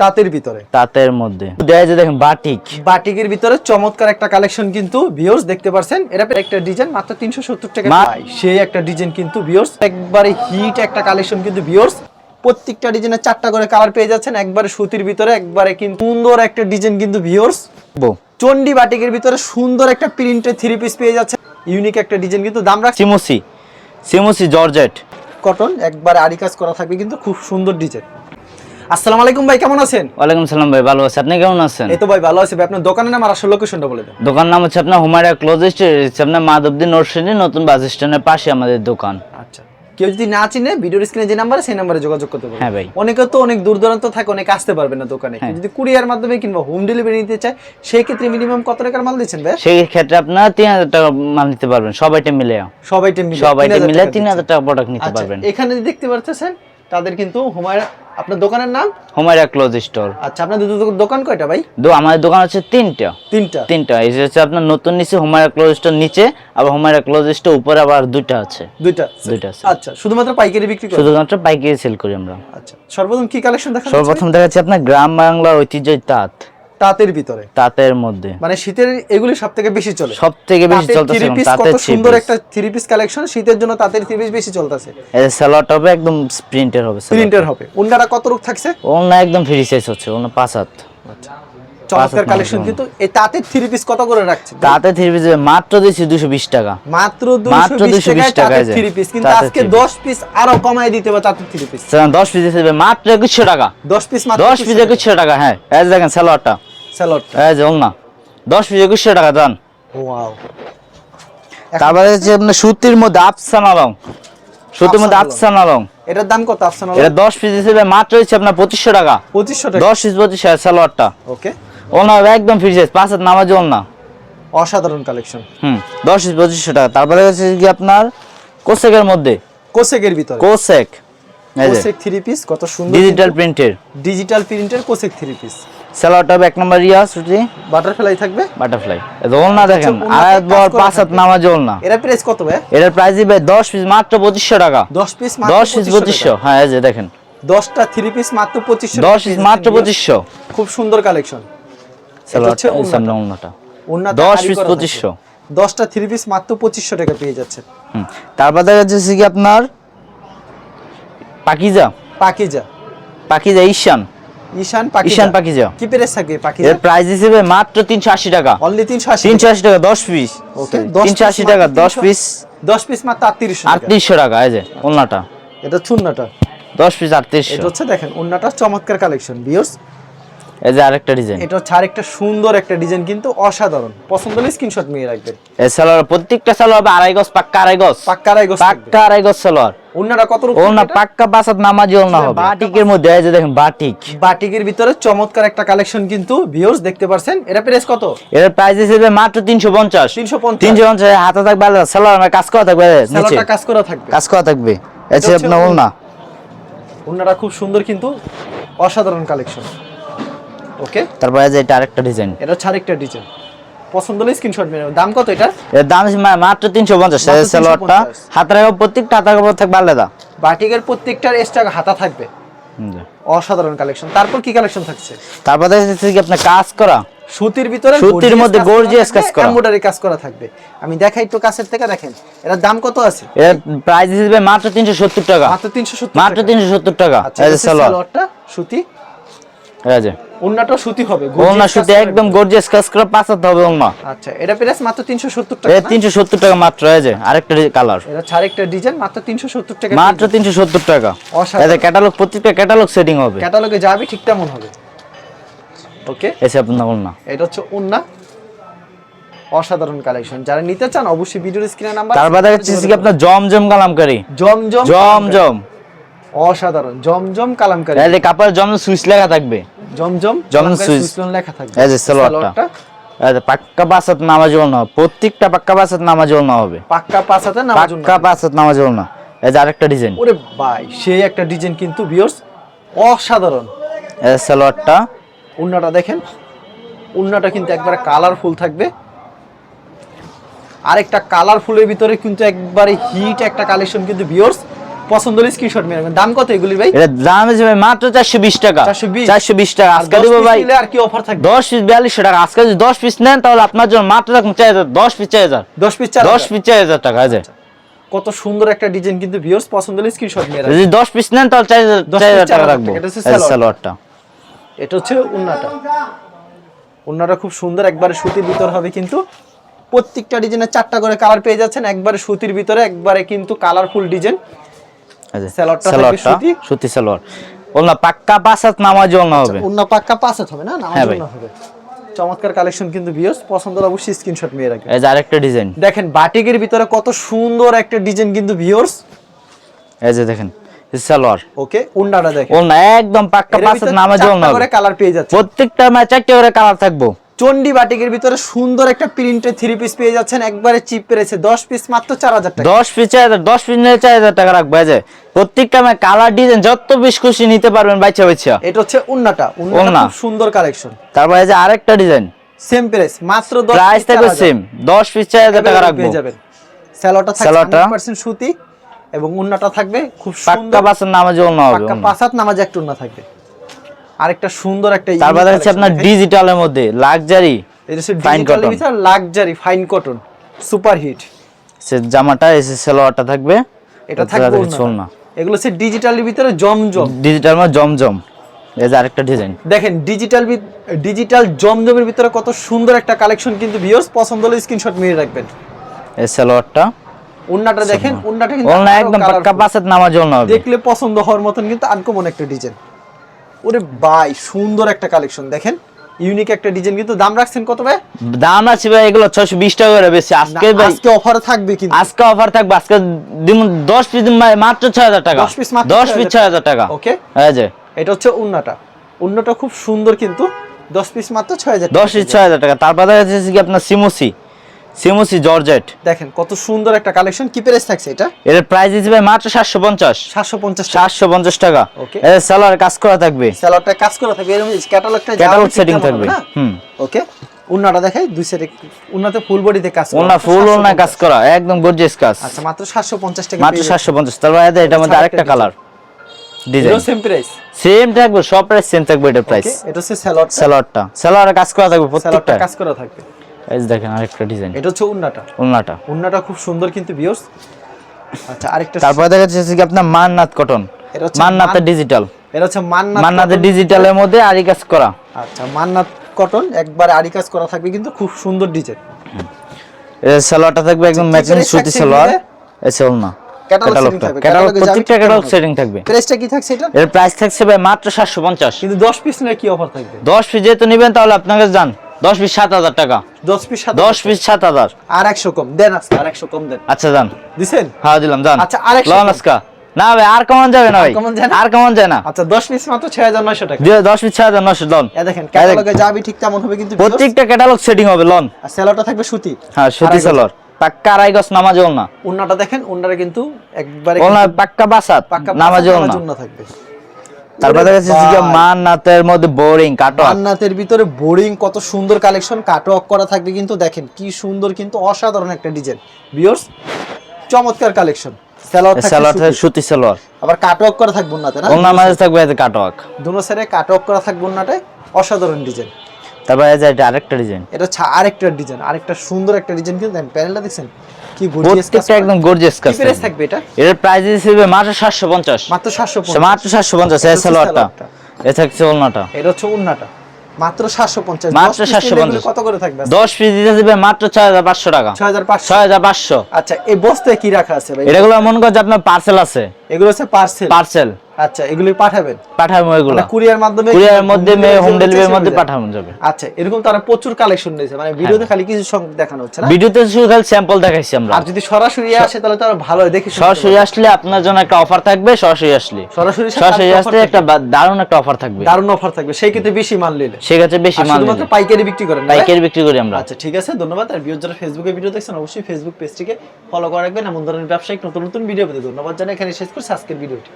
তাঁতের ভিতরে। তাঁতের মধ্যে। দেয় যে দেখেন বাটিক। বাটিকের ভিতরে চমৎকার একটা কালেকশন কিন্তু ভিউয়ার্স দেখতে পারছেন। এটা একটা ডিজাইন মাত্র তিনশো সত্তর টাকা। মা- ভাই, সেই একটা ডিজাইন কিন্তু ভিউয়ার্স একবারে হিট একটা কালেকশন কিন্তু ভিউয়ার্স প্রত্যেকটা ডিজাইনে চারটা করে কালার পেয়ে যাচ্ছেন একবারে সুতির ভিতরে একবারে কিন্তু সুন্দর একটা ডিজাইন কিন্তু ভিউয়ার্স বউ চন্ডি বাটিকের ভিতরে সুন্দর একটা প্রিন্টের থ্রি পিস পেয়ে যাচ্ছে ইউনিক একটা ডিজাইন কিন্তু দাম রাখছে। সিমুসি। সিমুসি জর্জেট। কটন একবারে আরি কাজ করা থাকবে কিন্তু খুব সুন্দর ডিজাইন আসসালামু আলাইকুম ভাই কেমন আছেন? ওয়ালাইকুম সালাম ভাই ভালো আছে। আপনি কেমন আছেন? এই তো ভাই ভালো আছে ভাই। আপনার দোকানের নাম আর আসল লোকেশনটা বলে দেন। দোকান নাম হচ্ছে আপনার হুমায়রা ক্লোজেস্ট আপনার মাধবদী নরসিংদী নতুন বাস স্ট্যান্ডের পাশে আমাদের দোকান। আচ্ছা। কেউ যদি না চিনে ভিডিওর স্ক্রিনে যে নাম্বার সেই নাম্বারে যোগাযোগ করতে পারবে হ্যাঁ ভাই। অনেকে তো অনেক দূর দূরান্ত থাকে অনেকে আসতে পারবে না দোকানে। হ্যাঁ। যদি কুরিয়ার মাধ্যমে কিংবা হোম ডেলিভারি নিতে চায় সেই ক্ষেত্রে মিনিমাম কত টাকার মাল দিচ্ছেন ভাই? সেই ক্ষেত্রে আপনার তিন হাজার টাকা মাল নিতে পারবেন। সবাইটা মিলে। সবাইটা মিলে সবাইটা মিলে টাকা তিন হাজার দিচ্ছেন। টাকা প্রোডাক্ট নিতে আচ্ছা, পারবেন। এখানে দেখতে পাচ্ছেন তাদের কিন্তু হুমায়রা আপনার দোকানের নাম? Humaira clothes store. আচ্ছা আপনাদের দুটো দোকান কয়টা ভাই? দো আমাদের দোকান হচ্ছে তিনটা। তিনটা? তিনটা। এই যে হচ্ছে আপনার নতুন নিচে হুমায়রা ক্লোজ স্টোর নিচে আবার হুমায়রা ক্লোজ স্টোর উপরে আবার দুইটা আছে। দুইটা দুইটা আছে। আচ্ছা শুধুমাত্র পাইকারি বিক্রি করি শুধুমাত্র পাইকারি সেল করি আমরা। আচ্ছা সর্বপ্রথম কি কালেকশন দেখাচ্ছি সর্বপ্রথম দেখাচ্ছি আপনার গ্রাম বাংলা ঐতিহ্য তাঁত। তাঁতের ভিতরে। তাঁতের মধ্যে। মানে শীতের এগুলি সব থেকে বেশি চলে। সব থেকে বেশি চলতেছে তাঁতের সুন্দর একটা থ্রি পিস কালেকশন শীতের জন্য তাঁতের থ্রি পিস বেশি চলতেছে। এই সালোয়ারটা হবে একদম প্রিন্টের হবে প্রিন্টার হবে। উন্ডাটা কত রূপ থাকছে? ওনা একদম ফ্রি সাইজ হচ্ছে ওনা পাঁচ হাত। চমৎকার কালেকশন কিন্তু এই তাঁতের থ্রি পিস কত করে রাখছে? তাতে থ্রি পিস মাত্র দিয়েছি দুশো বিশ টাকা। মাত্র মাত্র 220 220 টাকায় টাকায় তাঁতের যায়। থ্রি পিস কিন্তু আজকে। 10 পিস আরও কমায় দিতে হবে তাঁতের থ্রি পিস দশ পিস দিয়েছে মাত্র একুশশো টাকা। 10 পিস দশ পিস একুশশো টাকা। হ্যাঁ। এই দেখেন সালোয়ারটা স্যালাড এই যে ওনা দশ পিস একুশশো টাকা দান। ওয়াও। তারপরে হচ্ছে আপনার সুতির মধ্যে আফসানা রং সুতির মধ্যে আফসানা আফসানা এটার দাম কত আফসানা এটা দশ পিস হিসেবে মাত্র হচ্ছে আপনার পঁচিশশো টাকা। 2500 টাকা? দশ পিস পঁচিশশো সালোয়ারটা ওকে। ওনা একদম ফ্রি সাইজ পাঁচ হাত নামাজ না অসাধারণ কালেকশন হুম দশ পিস পঁচিশশো টাকা। তারপরে হচ্ছে কি আপনার কোসেকের মধ্যে। কোসেকের ভিতরে? কোসেক। কোসেক থ্রি পিস কত সুন্দর ডিজিটাল প্রিন্টের ডিজিটাল প্রিন্টের কোসেক থ্রি পিস সালোয়ারটা এক নম্বর ইয়া সুতি বাটারফ্লাই থাকবে? বাটারফ্লাই ওলনা দেখেন ওলনাতে আয়াত বর পাঁচ হাত থাকবে। নামাজ ওলনা এরা প্রাইস কত ভাই? এটার প্রাইস দিবে দশ পিস মাত্র পঁচিশশো টাকা। 10 পিস দশ পিস পঁচিশশো হ্যাঁ এই যে দেখেন। 10টা থ্রি পিস মাত্র 2500 দশ পিস মাত্র পঁচিশশো। খুব সুন্দর কালেকশন সালোয়ারটা। সামনে ওন্নাতে দশ পিস করা থাকে। পঁচিশশো। 10টা থ্রি পিস মাত্র 2500 টাকা পেয়ে যাচ্ছে। হুম। তারপর দেখা যাচ্ছে কি আপনার? পাকিজা। পাকিজা। পাকিজা ঈশান। ঈশান ঈশান পাকিজা। কি প্রাইস থাকবে পাকিজা? এর প্রাইস হিসেবে মাত্র তিনশো আশি টাকা। অনলি 380 তিনশো আশি টাকা দশ পিস ওকে তিনশো আশি টাকা দশ পিস 10 পিস মাত্র 3800 টাকা। আটত্রিশশো টাকা এই যে ওন্নাটা এটা চুন্নাটা দশ পিস আটত্রিশশো। এটা হচ্ছে দেখেন ওন্নাটা চমৎকার কালেকশন ভিউয়ার্স এই যে আরেকটা ডিজাইন এটা হচ্ছে আরেকটা সুন্দর একটা ডিজাইন কিন্তু অসাধারণ। পছন্দ হলে স্ক্রিনশট নিয়ে রাখবেন এই সালোয়ার প্রত্যেকটা সালোয়ার হবে আড়াই গজ পাক্কা আড়াই গজ। পাক্কা রাই গোস পাক্কা আড়াই গজ সালোয়ার। ওন্নাটা কত পাক্কা বাসাত নামাজি হবে। বাটিকের মধ্যে এই যে দেখেন বাটিক। বাটিকের ভিতরে চমৎকার একটা কালেকশন কিন্তু ভিউয়ার্স দেখতে পারছেন। এটা প্রাইস কত? এর প্রাইস হিসেবে মাত্র তিনশো পঞ্চাশ। 350 তিনশো পঞ্চাশ হাতে থাকবে সালোয়ার আমার কাজ করা থাকবে নিচে। কাজ করা থাকবে। কাজ করা থাকবে। এই যে আপনার ওনারা খুব সুন্দর কিন্তু অসাধারণ কালেকশন ওকে তারপরে যে এটা আরেকটা ডিজাইন এটা হচ্ছে আরেকটা ডিজাইন পছন্দ হলে স্ক্রিনশট মেরে দাম কত এটা এর দাম মাত্র তিনশো পঞ্চাশ মাত্র সালোয়ারটা 350 হাতে রাখবে প্রত্যেকটা হাতে রাখবে থাকবে আলাদা। বাটিকের প্রত্যেকটার এক্সট্রা হাতা থাকবে। অসাধারণ কালেকশন তারপর কি কালেকশন থাকছে? তারপরে দেখা যাচ্ছে কি আপনার কাজ করা? সুতির ভিতরে সুতির মধ্যে থাকবে, কাজ করা। embroidery কাজ করা থাকবে। আমি দেখাই একটু কাছের থেকে দেখেন। এটার দাম কত আছে? এর প্রাইস হিসেবে মাত্র তিনশো সত্তর টাকা। মাত্র তিনশো সত্তর মাত্র তিনশো সত্তর টাকা। আচ্ছা সালোয়ারটা সুতি। যে ওন্নাটা সুতি হবে শুতে করা একদম গর্জিয়াস কাজ করে পাঁচাতে হবে আচ্ছা এটা প্রাইস মাত্র তিনশো সত্তর টাকা এই না? তিনশো সত্তর টাকা মাত্র আরেকটা কালার এটা একটা ডিজাইন মাত্র তিনশো সত্তর টাকা মাত্র তিনশো সত্তর টাকা। অসাধারণ। এই যে ক্যাটালগ প্রত্যেকটা ক্যাটালগ সেটিং হবে। ক্যাটালগে যাবে ঠিক তেমন হবে। ওকে এসে আপনার ওলনা এটা হচ্ছে উন্না অসাধারণ কালেকশন যারা নিতে চান অবশ্যই ভিডিওর স্ক্রিনে নাম্বার যাচ্ছে কি আপনার জমজম কালামকারি। জমজম জমজম। অসাধারণ। জমজম কালামকারী। এই যে কাপড় জমজম সুইচ লেখা থাকবে। জমজম জম সুইচ। লেখা থাকবে। এই যে সালোয়ারটা। পাক্কা পাঁচাত নামাজ হবে প্রত্যেকটা পাক্কা পাঁচাত নামাজ ওলনা হবে। পাক্কা পাঁচাতে নামার জন্য পাক্কা পাঁচাত নামাজ ওলনা এই যে আরেকটা ডিজাইন। ওরে ভাই সেই একটা ডিজাইন কিন্তু ভিউয়ার্স অসাধারণ। এই সালোয়ারটা। উন্নাটা দেখেন। উন্নাটা কিন্তু একবারে কালারফুল থাকবে। আরেকটা কালারফুলের ভিতরে কিন্তু একবারে হিট একটা কালেকশন কিন্তু ভিউয়ার্স পছন্দ হলে স্ক্রিনশট মেরে দাম কত এগুলি ভাই? এটা দাম আছে ভাই মাত্র চারশো বিশ টাকা। 420 চারশো বিশ টাকা। আজকে 10 ভাই আর কি অফার থাকবে? দশ পিস বিয়াল্লিশশো টাকা। আজকে যদি দশ পিস নেন তাহলে আপনার জন্য মাত্র রাখুন পিস 10 পিস পিস চার হাজার। টাকা আছে কত সুন্দর একটা ডিজাইন কিন্তু ভিউয়ার্স পছন্দ হলে স্ক্রিনশট মেরে যদি দশ পিস নেন তাহলে চার হাজার চার হাজার টাকা রাখব। এটা হচ্ছে সালোয়ারটা এটা হচ্ছে উন্নাটা। উন্নাটা খুব সুন্দর একবারে সুতির ভিতর হবে কিন্তু। প্রত্যেকটা ডিজাইনের চারটা করে কালার পেয়ে যাচ্ছেন একবারে সুতির ভিতরে একবারে কিন্তু কালারফুল ডিজাইন সালোয়ারটা সুতি। সুতি সালোয়ার পাক্কা নামাজ না হবে। পাক্কা হবে না? না হ্যাঁ হবে। চমৎকার কালেকশন কিন্তু পছন্দ অবশ্যই স্ক্রিনশট রাখবেন। এই যে আরেকটা ডিজাইন। দেখেন বাটিকের ভিতরে কত সুন্দর একটা ডিজাইন কিন্তু ভিউয়ার্স। এই যে দেখেন সালোয়ার। ওকে উন্নাটা দেখেন। ওনা একদম পাক্কা নামাজ চারটা না হবে। করে কালার পেয়ে যাচ্ছে প্রত্যেকটা মানে চারটে করে কালার থাকব। চন্ডি বাটিকের ভিতরে সুন্দর একটা প্রিন্টের থ্রি পিস পেয়ে যাচ্ছেন। একবারে চিপ পেরেছে। দশ পিস মাত্র চার হাজার টাকা। দশ পিস চার হাজার দশ পিস নিলে চার হাজার টাকা রাখব। যে প্রত্যেকটা মানে কালার ডিজাইন যত বেশ খুশি নিতে পারবেন বাইচা বাইচা। এটা হচ্ছে উন্নাটা। খুব সুন্দর কালেকশন তারপরে যে আরেকটা ডিজাইন সেম প্রাইস মাত্র 10 প্রাইস থাকবে সেম দশ পিস চার হাজার টাকা রাখব। যাবেন। স্যালোটা। 100% সুতি এবং উন্নাটা থাকবে খুব সুন্দর। বাসের নামাজ না হবে পাক্কা পাঁচাত নামাজ একটা উন্না থাকবে। আরেকটা সুন্দর একটা তারপরে হচ্ছে আপনার ডিজিটালের মধ্যে লাক্সারি দেখাই। এটা হচ্ছে ডিজিটাল cotton। ভিতর luxury fine cotton super hit সে জামাটা এসে সেলোয়ারটা থাকবে এটা থাকবে ওড়না। এগুলো হচ্ছে ডিজিটালের ভিতরে জমজম। ডিজিটাল মানে জমজম। এই যে আরেকটা ডিজাইন দেখেন ডিজিটাল ডিজিটাল জমজমের ভিতরে কত সুন্দর একটা কালেকশন কিন্তু ভিউয়ার্স পছন্দ হলে স্ক্রিনশট মেরে রাখবেন। এই সেলোয়ারটা। উন্নাটা দেখেন উন্নাটা কিন্তু একদম পাক্কা colourful। পাঁচের নামাজ না হবে। দেখলে পছন্দ হওয়ার মতন কিন্তু আনকমন একটা ডিজাইন ওরে ভাই সুন্দর একটা কালেকশন দেখেন। ইউনিক একটা ডিজাইন কিন্তু দাম রাখছেন কত ভাই? দাম আছে ভাই এগুলো ছয়শো বিশ টাকা করে বেশি। আজকে ভাই আজকে অফার থাকবে কিন্তু। আজকে অফার থাকবে আজকে দিন দশ পিস মাত্র ছয় হাজার টাকা। 10 পিস মাত্র দশ পিস ছয় হাজার টাকা। ওকে এই যে। এটা হচ্ছে উন্নাটা। উন্নাটা খুব সুন্দর কিন্তু দশ পিস মাত্র ছয় হাজার দশ পিস ছয় হাজার টাকা। তারপরে হচ্ছে কি আপনার সিমুসি সিমুসি জর্জেট দেখেন কত সুন্দর একটা কালেকশন কি প্রাইস থাকছে এটা? এর প্রাইস মাত্র সাতশো পঞ্চাশ। সাতশো পঞ্চাশ সাতশো পঞ্চাশ টাকা। Okay. এর সালোয়ার কাজ করা থাকবে। স্যালাডটা কাজ করা থাকবে। এরকম ক্যাটালগটা ক্যাটালগ সেটিং থাকবে। হুম। ওকে উন্নাটা দেখাই দুই সাইডে উন্নাতে ফুল বডিতে কাজ করা। ওনা ফুল 750 ওনা কাজ করা একদম গর্জিয়াস কাজ। আচ্ছা মাত্র সাতশো পঞ্চাশ টাকা মাত্র সাতশো পঞ্চাশ। তারপরে এদের এটার মধ্যে আরেকটা colour design same price same থাকবে সব প্রাইস সেম থাকবে এটার প্রাইস এটা হচ্ছে স্যালাড সালোয়ারটা সালোয়ারে কাজ করা থাকবে প্রত্যেকটা কাজ করা থাকবে। এই দেখেন আরেকটা ডিজাইন এটা হচ্ছে উন্নাটা। ওনাটা উন্নাটা খুব সুন্দর কিন্তু ভিউয়ার্স আচ্ছা আরেকটা তারপরে দেখা যাচ্ছে কি আপনার মান্নাত কটন এটা হচ্ছে মান্নাতের ডিজিটাল এটা হচ্ছে মান্নাত মান্নাতের ডিজিটালের মধ্যে আরি কাজ করা। আচ্ছা মান্নাত কটন একবারে আড়ি কাজ করা থাকবে কিন্তু খুব সুন্দর ডিজাইন এর সালোয়ারটা থাকবে একদম কি ম্যাচিং সুতি সালোয়ার। থাকবে, ক্যাটালগ catalog এ যাবে প্রত্যেকটা ক্যাটালগ সেটিং থাকবে। প্রাইসটা কি থাকছে এটা? এর প্রাইস থাকছে ভাই মাত্র সাতশো পঞ্চাশ। কিন্তু দশ পিস নিলে কি অফার থাকবে? দশ পিস যেহেতু নেবেন তাহলে আপনাকে যান। দশ পিস সাত হাজার টাকা। দশ পিস দশ পিস সাত হাজার। আর একশো কম। দেন আজকে আর একশো কম দেন। আচ্ছা যান। দিছেন? হ্যাঁ দিলাম যান। আচ্ছা, লন কম। আজকা না ভাই আর কেমন যাবে না ভাই? আর কেমন যায় না? আচ্ছা দশ পিস মাত্র ছয় হাজার নয়শো টাকা। দিয়ে দশ পিস ছয় হাজার নশো লন। এ দেখেন ক্যাটালগে যাবি ঠিক তেমন হবে কিন্তু প্রত্যেকটা ক্যাটালগ সেটিং হবে লন। আর স্যালোটা থাকবে সুতি। হ্যাঁ সুতি আড়াই পাক্কা গজ নামাজ না উন্নাটা দেখেন উন্নাটা কিন্তু একবারে ওলনা পাক্কা বাসাত নামাজ না থাকবে। তারপরে দেখা যে মধ্যে বোরিং কাটো জান্নাতের ভিতরে বোরিং কত সুন্দর কালেকশন কাটওয়ার্ক করা থাকবে কিন্তু দেখেন কি সুন্দর কিন্তু অসাধারণ একটা ডিজাইন ভিউয়ার্স চমৎকার কালেকশন স্যালোয়ার সুতি। সুতি আবার কাটওয়ার্ক করা থাকবে উন্নাতে না? মাঝে থাকবে এতে কাটোয়াক দুনো সাইডে কাটওয়ার্ক করা থাকবে উন্নাটায় অসাধারণ ডিজাইন তারপরে এই যে আরেকটা ডিজাইন এটা হচ্ছে আরেকটা ডিজাইন আরেকটা সুন্দর একটা ডিজাইন কিন্তু দেখেন প্যানেলটা দেখছেন? কি প্রত্যেকটা একদম গর্জিয়াস কাজ প্রাইস থাকবে এটা? এর প্রাইস হিসেবে মাত্র সাতশো পঞ্চাশ। মাত্র সাতশো মাত্র সাতশো পঞ্চাশ এই এটা হচ্ছে সালোয়ারটা। এ থাকছে ওলনাটা এটা হচ্ছে মাত্র সাতশো পঞ্চাশ। মাত্র 750 কত করে থাকবে? দশ পিস দিতে দিবে মাত্র টাকা। আচ্ছা এই বস্তায় কি রাখা আছে ভাই? এগুলো মনে করছে আপনার পার্সেল আছে। এগুলো হচ্ছে পার্সেল পার্সেল আচ্ছা এগুলি পাঠাবেন? পাঠাবো এগুলো। মানে কুরিয়ার মাধ্যমে কুরিয়ার মধ্যে হোম ডেলিভারির মধ্যে পাঠানো যাবে। আচ্ছা এরকম তারা প্রচুর কালেকশন নিয়েছে মানে ভিডিওতে খালি কিছু সং- দেখানো হচ্ছে না? ভিডিওতে শুধু খালি স্যাম্পল দেখাইছি আমরা। আর যদি সরাসরি আসে তাহলে তো আরও ভালো হয় দেখি সরাসরি। আসলে আপনার জন্য একটা অফার থাকবে সরাসরি আসলে। সরাসরি সরাসরি আসলে একটা দারুণ একটা অফার থাকবে। দারুণ অফার থাকবে সেই ক্ষেত্রে বেশি মাল নিলে। সেক্ষেত্রে বেশি আর মাল শুধুমাত্র পাইকারি বিক্রি করেন পাইকারি বিক্রি করি আমরা। আচ্ছা ঠিক আছে ধন্যবাদ। আর ভিউজ যারা ফেসবুকে ভিডিও দেখছেন অবশ্যই ফেসবুক পেজটিকে ফলো করে রাখবেন। এমন ধরনের ব্যবসায়িক নতুন নতুন ভিডিও পেতে ধন্যবাদ জানাই। এখানে শেষ করছি আজকের ভিডিওটি